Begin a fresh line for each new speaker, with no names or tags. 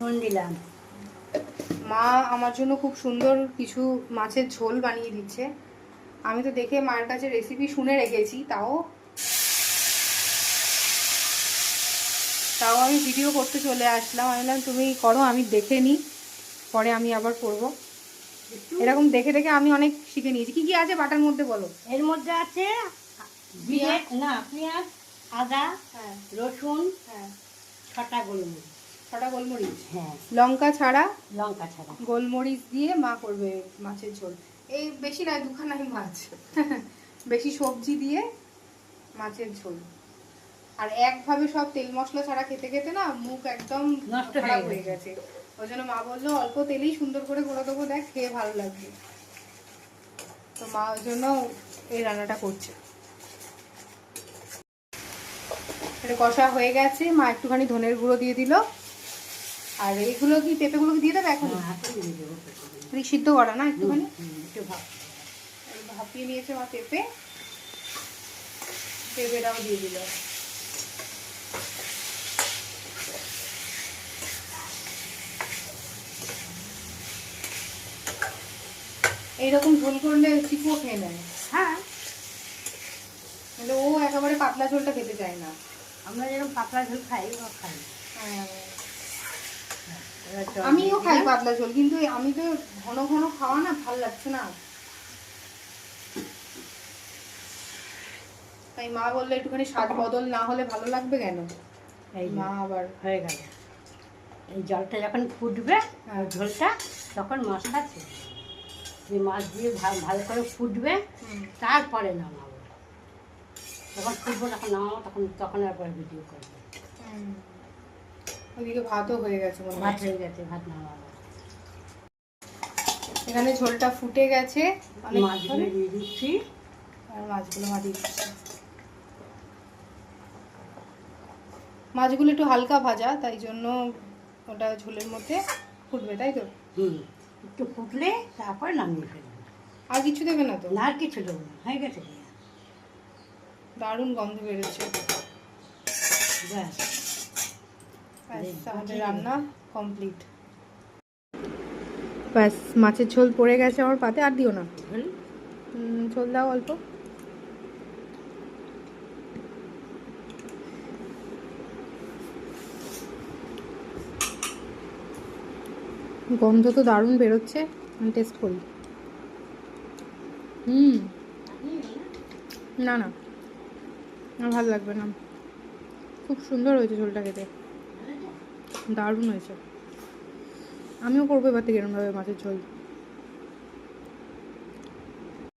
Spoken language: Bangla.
দিলাম।
মা আমার জন্য খুব সুন্দর কিছু মাছের ঝোল বানিয়ে দিচ্ছে। আমি তো দেখে মায়ের কাছে রেসিপি শুনে রেখেছি তাও তাও আমি ভিডিও করতে চলে আসলাম। আমি বললাম তুমি করো আমি দেখে নিই পরে আমি আবার করব। এরকম দেখে দেখে আমি অনেক শিখে নিয়েছি। কি কি আছে বাটার মধ্যে বলো?
এর মধ্যে আছে পেঁয়াজ না পেঁয়াজ আদা
হ্যাঁ।
রসুন
হ্যাঁ।
ছটা গোলমরিচ।
ছটা গোলমরিচ?
হ্যাঁ।
লঙ্কা ছাড়া?
লঙ্কা ছাড়া।
গোলমরিচ দিয়ে মা করবে মাছের ঝোল। এই বেশি নয় দুখানাই মাছ। বেশি সবজি দিয়ে মাছের ঝোল। আর একভাবে সব তেল মশলা ছাড়া খেতে খেতে না মুখ একদম
নষ্ট হয়ে
হয়ে গেছে। ওই জন্য মা বলল অল্প তেলেই সুন্দর করে করে দেবো দেখ খেয়ে ভালো লাগবে। তো মা ওই জন্য এই রান্নাটা করছে। এটা কষা হয়ে গেছে মা একটুখানি ধনের গুঁড়ো দিয়ে দিল। আর এইগুলো কি পেঁপেগুলো কি দিয়ে দেবে এখন মানে সিদ্ধ করা না একটুখানি?
একটু ভাব
ভাপিয়ে নিয়েছে মা পেঁপে। পেঁপেটাও দিয়ে দিল। এইরকম ঝোল করলে চিকুও খেয়ে নেয়।
হ্যাঁ।
ও একেবারে পাতলা ঝোলটা খেতে চায় না।
আমরা যেরকম পাতলা ঝোল খাই ও খাই
হ্যাঁ। আমিও খাই পাতলা ঝোল কিন্তু আমি তো ঘন ঘন খাওয়া না ভালো লাগছে না। তাই মা বলল একটুখানি স্বাদ বদল না হলে ভালো লাগবে কেন?
এই
মা আবার
হয়ে গেল। এই জলটা যখন ফুটবে
হ্যাঁ।
ঝোলটা তখন মাছটা। এই মাছ দিয়ে ভালো করে ফুটবে তারপরে নামাবো। যখন ফুটবো তখন নামাবো তখন তখন একবার ভিডিও করব।
ওইদিকে ভাতও হয়ে গেছে মনে
ভাত
হয়ে
গেছে ভাত
এখানে ঝোলটা ফুটে গেছে।
মাছগুলো দিয়ে দিচ্ছি।
আর মাছগুলো মা মাছগুলো একটু হালকা ভাজা তাই জন্য ওটা ঝোলের মধ্যে ফুটবে তাই তো?
হুম একটু ফুটলে তারপরে নামিয়ে ফেলব।
আর কিছু দেবে না তো?
না আর কিছু দেবো না হয়ে গেছে।
দারুণ গন্ধ বেরোচ্ছে।
ব্যাস।
ব্যাস, আমাদের রান্না কমপ্লিট ব্যাস মাছের ঝোল পড়ে গেছে আমার পাতে আর দিও না। ঝোল দাও অল্প। গন্ধ তো দারুণ বেরোচ্ছে আমি টেস্ট করি। হুম। না না। আমার ভালো লাগবে না। খুব সুন্দর হয়েছে ঝোলটা খেতে। দারুণ হয়েছে। আমিও করব এবার থেকে এরমভাবে মাছের ঝোল।